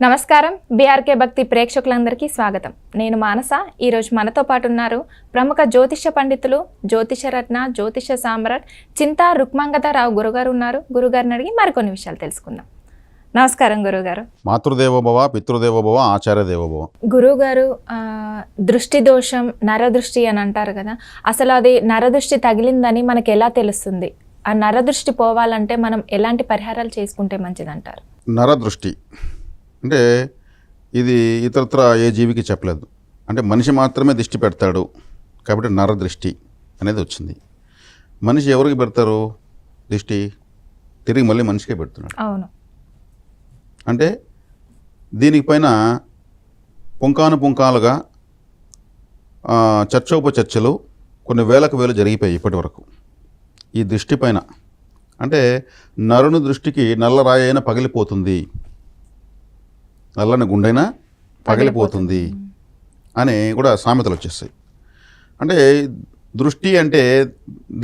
నమస్కారం. బీఆర్కే భక్తి ప్రేక్షకులందరికీ స్వాగతం. నేను మానస. ఈరోజు మనతో పాటు ఉన్నారు ప్రముఖ జ్యోతిష పండితులు జ్యోతిష రత్న జ్యోతిష సామ్రాట్ చింతా రుక్మాంగతారావు గురుగారు ఉన్నారు. గురుగారిని అడిగి మరికొన్ని విషయాలు తెలుసుకుందాం. నమస్కారం గురుగారు. మాతృదేవోభవ పితృదేవోభవ ఆచార్య దేవోభవ గురువుగారు ఆ, దృష్టి దోషం నరదృష్టి అని అంటారు కదా. అసలు అది నరదృష్టి తగిలిందని మనకి ఎలా తెలుస్తుంది? ఆ నరదృష్టి పోవాలంటే మనం ఎలాంటి పరిహారాలు చేసుకుంటే మంచిదంటారు? నరదృష్టి. అంటే ఇది ఇతరత్ర ఏ జీవికి చెప్పలేదు. అంటే మనిషి మాత్రమే దృష్టి పెడతాడు కాబట్టి నరదృష్టి అనేది వచ్చింది. మనిషి ఎవరికి పెడతారు? దృష్టి తిరిగి మళ్ళీ మనిషికే పెడుతున్నాడు. అవును. అంటే దీనిపైన పుంకాను పుంకాలుగా చర్చోపచర్చలు కొన్ని వేలకు వేలు జరిగిపోయాయి ఇప్పటి వరకు. ఈ దృష్టి పైన. అంటే నరుని దృష్టికి నల్లరాయి అయినా పగిలిపోతుంది. నల్లని గుండైనా పగిలిపోతుంది అని కూడా సామెతలు వచ్చేస్తాయి అంటే దృష్టి అంటే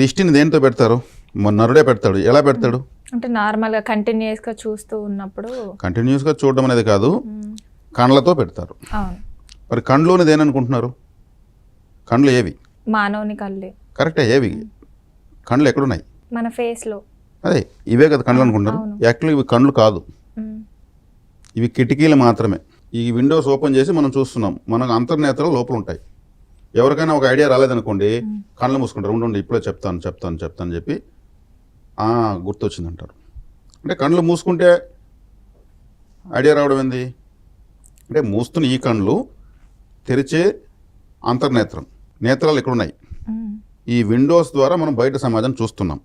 దిష్టిని దేనితో పెడతారు? నరుడే పెడతాడు. ఎలా పెడతాడు? అంటే నార్మల్గా కంటిన్యూస్గా చూస్తూ ఉన్నప్పుడు. కంటిన్యూస్గా చూడడం అనేది కాదు కండ్లతో పెడతారు. మరి కండ్లోని దేననుకుంటున్నారు? కండ్లు ఏవి? మానవుని కళ్ళు. కరెక్టే ఏవి? కండ్లు ఎక్కడున్నాయి? మన ఫేస్లో. అదే ఇవే కదా కండ్లు అనుకుంటున్నారు. యాక్చువల్లీ ఇవి కండ్లు కాదు. ఇవి కిటికీలు మాత్రమే. ఈ విండోస్ ఓపెన్ చేసి మనం చూస్తున్నాం. మనకు అంతర్నేతలు లోపల ఉంటాయి ఎవరికైనా ఒక ఐడియా రాలేదనుకోండి కళ్ళు మూసుకుంటారు. ఉండండి ఇప్పుడే చెప్తాను చెప్తాను చెప్తాను చెప్పి "ఆ, గుర్తొచ్చింది అంటారు అంటే కళ్ళు మూసుకుంటే ఐడియా రావడం ఏంది? అంటే మూస్తున్న ఈ కళ్ళు తెరిచే అంతర్నేత్రం. నేత్రాలు ఇక్కడ ఉన్నాయి ఈ విండోస్ ద్వారా మనం బయట సమాజం చూస్తున్నాం.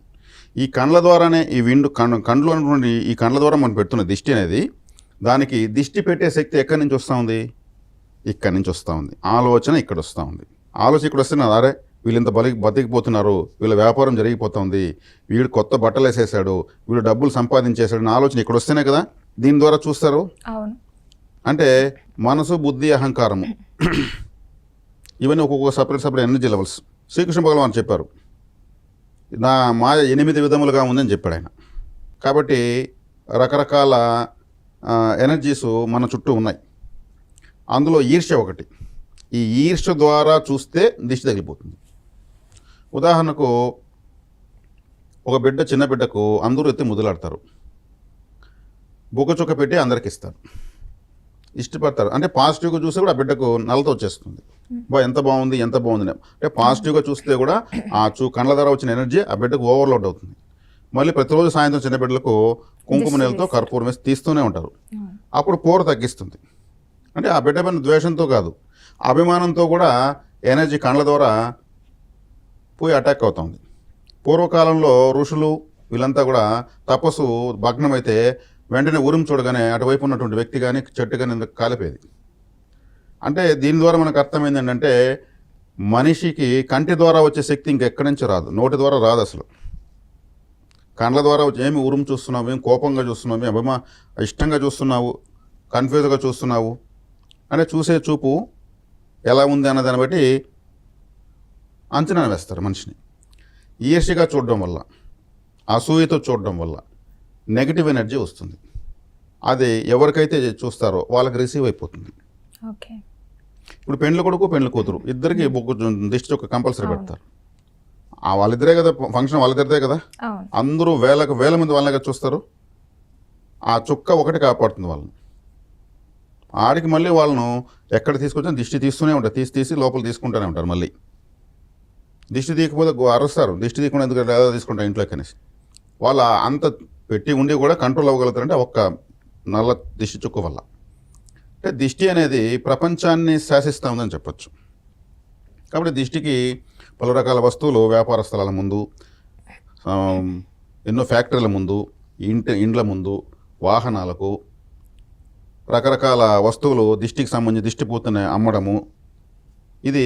ఈ కండ్ల ద్వారానే ఈ విండో కన్ కండ్లు అనుకోండి ఈ కండ్ల ద్వారా మనం పెడుతున్న దిష్టి అనేది దానికి దిష్టి పెట్టే శక్తి ఎక్కడి నుంచి వస్తూ ఉంది? ఇక్కడి నుంచి వస్తూ ఉంది. ఆలోచన ఇక్కడ వస్తూ ఉంది. ఆలోచన ఇక్కడ వస్తే నా అరే వీళ్ళు ఇంత బలి బతికిపోతున్నారు. వీళ్ళ వ్యాపారం జరిగిపోతుంది వీడు కొత్త బట్టలు వేసేసాడు వీడు డబ్బులు సంపాదించేశాడు నా ఆలోచన ఇక్కడ వస్తేనే కదా దీని ద్వారా చూస్తారు? అంటే మనసు బుద్ధి అహంకారము. ఇవన్నీ ఒక్కొక్క separate separate energy levels. Srikrishna Bhagavan చెప్పారు. నా మాయ ఎనిమిది విధములుగా ఉందని చెప్పాడు ఆయన. కాబట్టి రకరకాల ఎనర్జీస్ మన చుట్టూ ఉన్నాయి. అందులో ఈర్ష్య ఒకటి. ఈ ఈర్ష్య ద్వారా చూస్తే దిష్టి తగిలిపోతుంది. ఉదాహరణకు ఒక బిడ్డ చిన్న బిడ్డకు అందరూ ఎత్తి ముద్దులాడతారు. బుగ్గ పెట్టి అందరికి ఇస్తారు. ఇష్టపడతారు. అంటే పాజిటివ్గా చూస్తే కూడా ఆ బిడ్డకు నల్లతో వచ్చేస్తుంది. బా ఎంత బాగుంది ఎంత బాగుంది. అంటే పాజిటివ్గా చూస్తే కూడా ఆ చూ కళ్ళ ద్వారా వచ్చిన ఎనర్జీ ఆ బిడ్డకు ఓవర్లోడ్ అవుతుంది. మళ్ళీ ప్రతిరోజు సాయంత్రం చిన్న బిడ్డలకు కుంకుమ నీళ్ళతో కర్పూరం వేసి తీస్తూనే ఉంటారు. అప్పుడు పోరు తగ్గిస్తుంది. అంటే ఆ బిడ్డ పైన ద్వేషంతో కాదు. అభిమానంతో కూడా ఎనర్జీ కళ్ళ ద్వారా పోయి అటాక్ అవుతుంది. పూర్వకాలంలో ఋషులు వీళ్ళంతా కూడా తపస్సు భగ్నమైతే వెంటనే ఉరుము చూడగానే అటువైపు ఉన్నటువంటి వ్యక్తి కానీ చెట్టు కానీ కాలిపోయేది? అంటే దీని ద్వారా మనకు అర్థమైంది ఏంటంటే మనిషికి కంటి ద్వారా వచ్చే శక్తి ఇంకెక్కడి నుంచి రాదు. నోటి ద్వారా రాదు అసలు. కండ్ల ద్వారా ఏమి ఉరుము చూస్తున్నావు? ఏం కోపంగా చూస్తున్నావు? ఏం అభిమా ఇష్టంగా చూస్తున్నావు? కన్ఫ్యూజ్గా చూస్తున్నావు? అంటే చూసే చూపు ఎలా ఉంది అన్న దాన్ని బట్టి అంచనా వేస్తారు మనిషిని. ఈర్ష్యగా చూడడం వల్ల అసూయతో చూడడం వల్ల నెగిటివ్ ఎనర్జీ వస్తుంది. అది ఎవరికైతే చూస్తారో వాళ్ళకి రిసీవ్ అయిపోతుంది. ఓకే. ఇప్పుడు పెండ్లి కొడుకు పెండ్లి కూతురు ఇద్దరికి బొగ్గు దిష్టి ఒక కంపల్సరీ. పెడతారు. వాళ్ళిద్దరే కదా ఫంక్షన్ వాళ్ళిద్దరిదే కదా? అందరూ వేలకు వేల మంది వాళ్ళగా చూస్తారు. ఆ చుక్క ఒకటి కాపాడుతుంది వాళ్ళని. ఆడికి మళ్ళీ వాళ్ళను ఎక్కడ తీసుకొచ్చినా దిష్టి తీస్తూనే ఉంటారు. తీసి తీసి లోపల తీసుకుంటూనే ఉంటారు మళ్ళీ. దిష్టి తీయకపోతే అరుస్తారు. దిష్టి తీయకుండా ఎందుకు లేదా తీసుకుంటారు ఇంట్లోకి అనేసి వాళ్ళ అంత పెట్టి ఉండి కూడా కంట్రోల్ అవ్వగలుగుతారంటే ఒక్క నల్ల దిష్టి చుక్క వల్ల. అంటే దిష్టి అనేది ప్రపంచాన్ని శాసిస్తూ ఉందని చెప్పొచ్చు. కాబట్టి దిష్టికి పలు రకాల వస్తువులు వ్యాపార స్థలాల ముందు ఎన్నో ఫ్యాక్టరీల ముందు ఇంటి ఇండ్ల ముందు వాహనాలకు రకరకాల వస్తువులు దిష్టికి సంబంధించి దిష్టిపోతున్న అమ్మడము. ఇది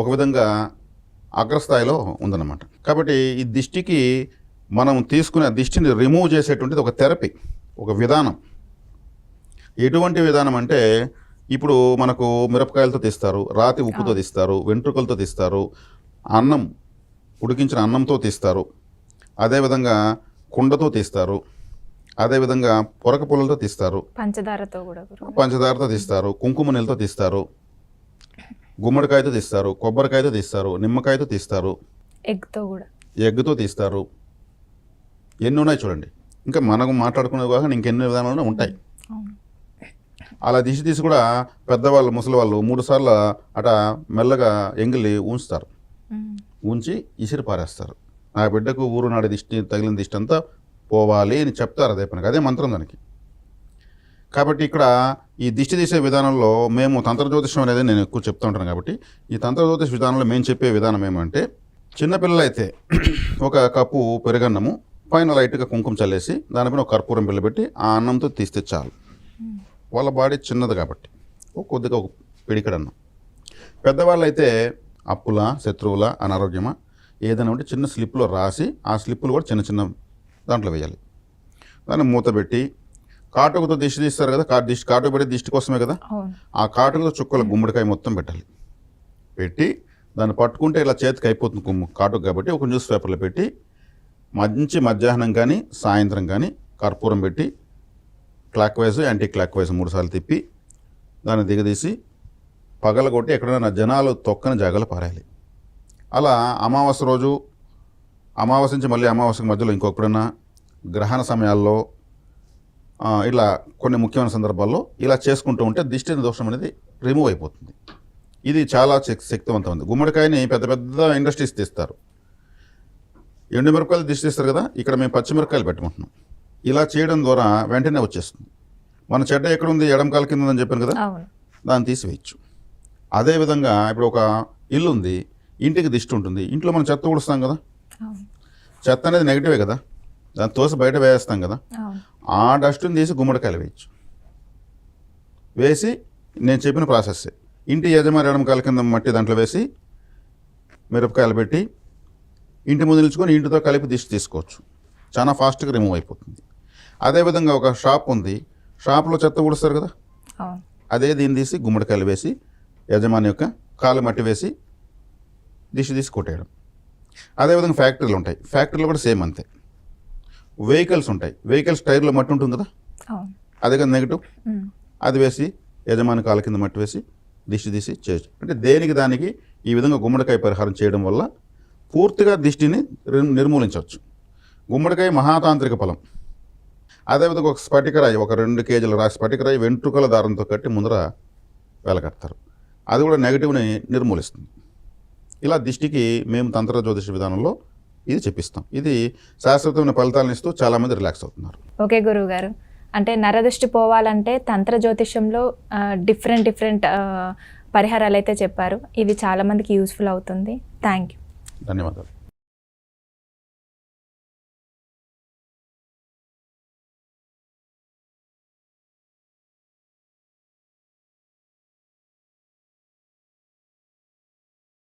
ఒక విధంగా అగ్రస్థాయిలో ఉందన్నమాట. కాబట్టి ఈ దిష్టికి మనం తీసుకునే దిష్టిని రిమూవ్ చేసేటువంటిది ఒక థెరపీ ఒక విధానం. ఎటువంటి విధానం అంటే ఇప్పుడు మనకు మిరపకాయలతో తీస్తారు రాతి ఉప్పుతో తీస్తారు వెంట్రుకలతో తీస్తారు అన్నం ఉడికించిన అన్నంతో తీస్తారు అదేవిధంగా కుండతో తీస్తారు అదేవిధంగా పొరక పుల్లలతో తీస్తారు పంచదారతో కూడా పంచదారతో తీస్తారు కుంకుమ నీళ్ళతో తీస్తారు గుమ్మడికాయతో తీస్తారు కొబ్బరికాయతో తీస్తారు నిమ్మకాయతో తీస్తారు ఎగ్తో కూడా. ఎగ్గుతో తీస్తారు. ఎన్ని ఉన్నాయి చూడండి. ఇంకా మనకు మాట్లాడుకునే కాకుండా ఇంకెన్ని విధానాలు ఉంటాయి. అలా తీసి తీసి కూడా పెద్దవాళ్ళు ముసలి వాళ్ళు మూడు సార్లు అట మెల్లగా ఎంగిలి ఉంచుతారు. ఉంచి ఇసిరి పారేస్తారు. ఆ బిడ్డకు ఊరు నాడి దిష్టి తగిలిన దిష్టి అంతా పోవాలి అని చెప్తారు అదే పనికి. అదే మంత్రం దానికి. కాబట్టి ఇక్కడ ఈ దిష్టి తీసే విధానంలో మేము తంత్ర జ్యోతిషం అనేది నేను ఎక్కువ చెప్తూ ఉంటాను కాబట్టి ఈ తంత్ర జ్యోతిష విధానంలో మేము చెప్పే విధానం ఏమంటే చిన్నపిల్లలు అయితే ఒక కప్పు పెరుగన్నము పైన లైట్గా కుంకుమ చల్లేసి దానిపైన ఒక కర్పూరం బిల్ల పెట్టి ఆ అన్నంతో తీస్తే చాలు. వాళ్ళ బాడీ చిన్నది కాబట్టి. కొద్దిగా ఒక పిడికడ అన్నం పెద్దవాళ్ళు అయితే అప్పుల శత్రువుల అనారోగ్యమా ఏదైనా ఉంటే చిన్న స్లిప్లో రాసి ఆ స్లిప్పులు కూడా చిన్న చిన్న దాంట్లో వేయాలి. దాన్ని మూత పెట్టి కాటుకతో దిష్టి తీస్తారు కదా కా దిష్టి కాటుక పెట్టి దిష్టి కోసమే కదా? ఆ కాటుకతో చుక్కల గుమ్మడికాయ మొత్తం పెట్టాలి. పెట్టి దాన్ని పట్టుకుంటే ఇలా చేతికి అయిపోతుంది కుమ్ము కాటుక కాబట్టి ఒక న్యూస్ పేపర్లో పెట్టి మంచి మధ్యాహ్నం కానీ సాయంత్రం కానీ కర్పూరం పెట్టి clockwise anti clock wise మూడుసార్లు తిప్పి దాన్ని దిగదీసి పగలగొట్టి ఎక్కడైనా జనాలు తొక్కని జాగాలు పారాలి అలా అమావాస్య రోజు అమావాస్య నుంచి మళ్ళీ అమావాస్యకి మధ్యలో ఇంకొకడైనా గ్రహణ సమయాల్లో ఇలా కొన్ని ముఖ్యమైన సందర్భాల్లో ఇలా చేసుకుంటూ ఉంటే దిష్టి దోషం అనేది రిమూవ్ అయిపోతుంది. ఇది చాలా శక్తివంతమైంది గుమ్మడికాయని పెద్ద పెద్ద ఇండస్ట్రీస్ తీస్తారు. ఎండుమిరపకాయలు దిష్టి తీస్తారు కదా ఇక్కడ మేము పచ్చిమిరపకాయలు పెట్టుకుంటున్నాం ఇలా చేయడం ద్వారా వెంటనే వచ్చేస్తుంది. మన చెడ్డ ఎక్కడ ఉంది ఎడంకాల కింద ఉందని చెప్పాను కదా? దాన్ని తీసివేయచ్చు. అదేవిధంగా ఇప్పుడు ఒక ఇల్లు ఉంది ఇంటికి దిష్టి ఉంటుంది. ఇంట్లో మనం చెత్త ఊడుస్తాం కదా? చెత్త అనేది నెగిటివే కదా? దాన్ని తోసి బయట వేస్తాం కదా? ఆ డస్ట్ని తీసి గుమ్మడికాయలు వేయచ్చు. వేసి నేను చెప్పిన ప్రాసెస్ ఇంటి యజమాని ఎడమకాయల కింద మట్టి దాంట్లో వేసి మిరపకాయలు పెట్టి ఇంటి ముందు నిల్చుకొని ఇంటితో కలిపి దిష్టి తీసుకోవచ్చు. చాలా ఫాస్ట్గా రిమూవ్ అయిపోతుంది. అదేవిధంగా ఒక షాప్ ఉంది. షాప్లో చెత్త ఊడుస్తారు కదా? అదే దీన్ని తీసి గుమ్మడికాయలు వేసి యజమాని యొక్క కాలు మట్టి వేసి దిష్టి తీసి కొట్టేయడం. అదేవిధంగా ఫ్యాక్టరీలు ఉంటాయి. ఫ్యాక్టరీలు కూడా సేమ్ అంతే. వెహికల్స్ ఉంటాయి. వెహికల్స్ టైర్లో మట్టి ఉంటుంది కదా? అదే కదా నెగిటివ్. అది వేసి యజమాని కాళ్ళ కింద మట్టి వేసి దిష్టి తీసి చేయొచ్చు. అంటే దేనికి దానికి ఈ విధంగా గుమ్మడికాయ పరిహారం చేయడం వల్ల పూర్తిగా దిష్టిని రిమ్- నిర్మూలించవచ్చు. గుమ్మడికాయ మహాతాంత్రిక ఫలం. అదేవిధంగా ఒక స్ఫటికరాయి ఒక రెండు కేజీల రా స్ఫటికరాయి వెంట్రుకల దారంతో కట్టి ముందర వెలకడతారు అది కూడా నెగిటివ్ని నిర్మూలిస్తుంది. ఇలా దిష్టికి మేము తంత్ర జ్యోతిష విధానంలో ఇది చెప్పిస్తాం. ఇది శాశ్వతమైన ఫలితాలను ఇస్తూ చాలామంది రిలాక్స్ అవుతున్నారు. ఓకే గురువు గారు అంటే నరదృష్టి పోవాలంటే తంత్ర జ్యోతిషంలో డిఫరెంట్ డిఫరెంట్ పరిహారాలు అయితే చెప్పారు. ఇవి చాలా మందికి యూస్ఫుల్ అవుతుంది. థ్యాంక్ యూ ధన్యవాదాలు.